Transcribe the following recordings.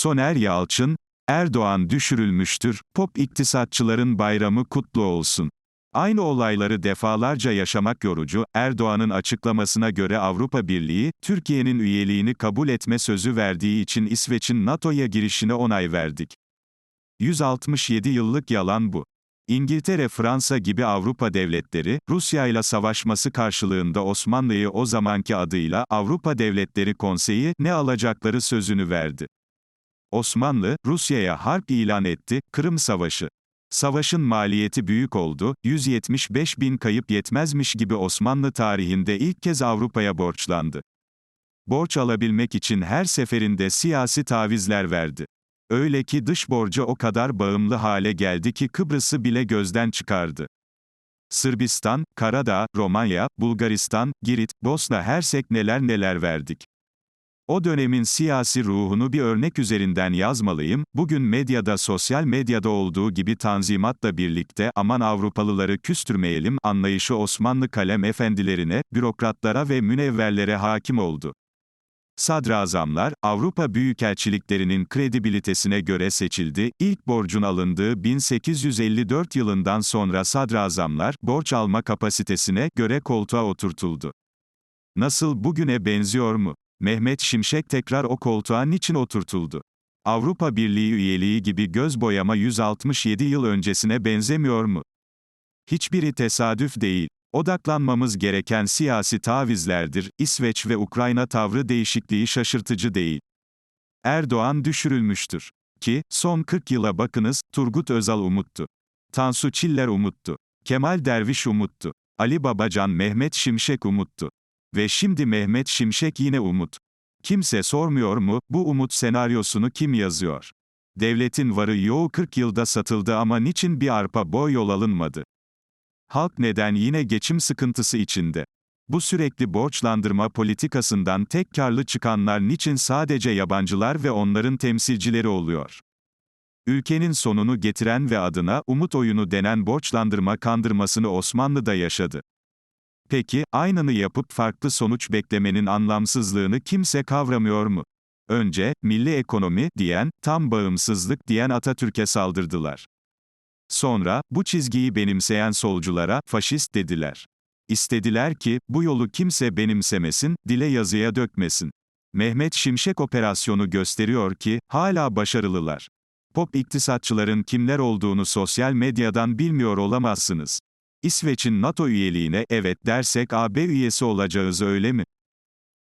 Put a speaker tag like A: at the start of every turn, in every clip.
A: Soner Yalçın, Erdoğan düşürülmüştür, pop iktisatçıların bayramı kutlu olsun. Aynı olayları defalarca yaşamak yorucu, Erdoğan'ın açıklamasına göre Avrupa Birliği, Türkiye'nin üyeliğini kabul etme sözü verdiği için İsveç'in NATO'ya girişine onay verdik. 167 yıllık yalan bu. İngiltere, Fransa gibi Avrupa devletleri, Rusya ile savaşması karşılığında Osmanlı'yı o zamanki adıyla Avrupa Devletleri Konseyi ne alacakları sözünü verdi. Osmanlı, Rusya'ya harp ilan etti, Kırım Savaşı. Savaşın maliyeti büyük oldu, 175 bin kayıp yetmezmiş gibi Osmanlı tarihinde ilk kez Avrupa'ya borçlandı. Borç alabilmek için her seferinde siyasi tavizler verdi. Öyle ki dış borca o kadar bağımlı hale geldi ki Kıbrıs'ı bile gözden çıkardı. Sırbistan, Karadağ, Romanya, Bulgaristan, Girit, Bosna Hersek neler neler verdik. O dönemin siyasi ruhunu bir örnek üzerinden yazmalıyım, bugün medyada sosyal medyada olduğu gibi tanzimatla birlikte aman Avrupalıları küstürmeyelim anlayışı Osmanlı kalem efendilerine, bürokratlara ve münevverlere hakim oldu. Sadrazamlar, Avrupa büyükelçiliklerinin kredibilitesine göre seçildi, ilk borcun alındığı 1854 yılından sonra sadrazamlar, borç alma kapasitesine göre koltuğa oturtuldu. Nasıl bugüne benziyor mu? Mehmet Şimşek tekrar o koltuğa niçin oturtuldu? Avrupa Birliği üyeliği gibi göz boyama 167 yıl öncesine benzemiyor mu? Hiçbiri tesadüf değil. Odaklanmamız gereken siyasi tavizlerdir, İsveç ve Ukrayna tavrı değişikliği şaşırtıcı değil. Erdoğan düşürülmüştür. Ki, son 40 yıla bakınız, Turgut Özal umuttu. Tansu Çiller umuttu. Kemal Derviş umuttu. Ali Babacan Mehmet Şimşek umuttu. Ve şimdi Mehmet Şimşek yine umut. Kimse sormuyor mu, bu umut senaryosunu kim yazıyor? Devletin varı yoğu 40 yılda satıldı ama niçin bir arpa boy yol alınmadı? Halk neden yine geçim sıkıntısı içinde? Bu sürekli borçlandırma politikasından tek karlı çıkanlar niçin sadece yabancılar ve onların temsilcileri oluyor? Ülkenin sonunu getiren ve adına umut oyunu denen borçlandırma kandırmasını Osmanlı'da yaşadı. Peki, aynını yapıp farklı sonuç beklemenin anlamsızlığını kimse kavramıyor mu? Önce, milli ekonomi diyen, tam bağımsızlık diyen Atatürk'e saldırdılar. Sonra, bu çizgiyi benimseyen solculara, faşist dediler. İstediler ki, bu yolu kimse benimsemesin, dile yazıya dökmesin. Mehmet Şimşek operasyonu gösteriyor ki, hala başarılılar. Pop iktisatçıların kimler olduğunu sosyal medyadan bilmiyor olamazsınız. İsveç'in NATO üyeliğine evet dersek AB üyesi olacağız öyle mi?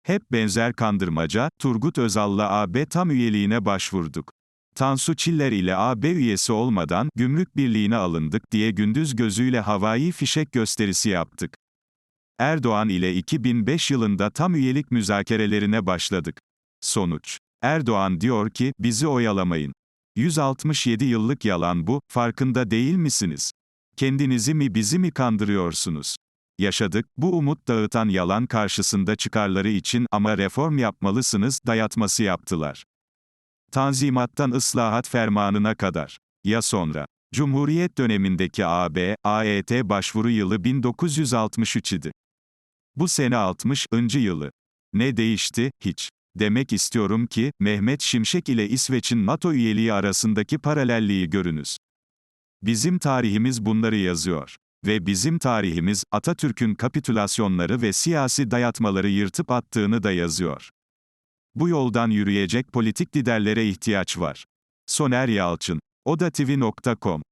A: Hep benzer kandırmaca, Turgut Özal'la AB tam üyeliğine başvurduk. Tansu Çiller ile AB üyesi olmadan gümrük birliğine alındık diye gündüz gözüyle havai fişek gösterisi yaptık. Erdoğan ile 2005 yılında tam üyelik müzakerelerine başladık. Sonuç. Erdoğan diyor ki, bizi oyalamayın. 167 yıllık yalan bu, farkında değil misiniz? Kendinizi mi bizi mi kandırıyorsunuz? Yaşadık, bu umut dağıtan yalan karşısında çıkarları için ama reform yapmalısınız dayatması yaptılar. Tanzimattan ıslahat fermanına kadar. Ya sonra? Cumhuriyet dönemindeki AB, AET başvuru yılı 1963 idi. Bu sene 60. yılı. Ne değişti? Hiç. Demek istiyorum ki, Mehmet Şimşek ile İsveç'in NATO üyeliği arasındaki paralelliği görünüz. Bizim tarihimiz bunları yazıyor. Ve bizim tarihimiz, Atatürk'ün kapitülasyonları ve siyasi dayatmaları yırtıp attığını da yazıyor. Bu yoldan yürüyecek politik liderlere ihtiyaç var. Soner Yalçın. odatv.com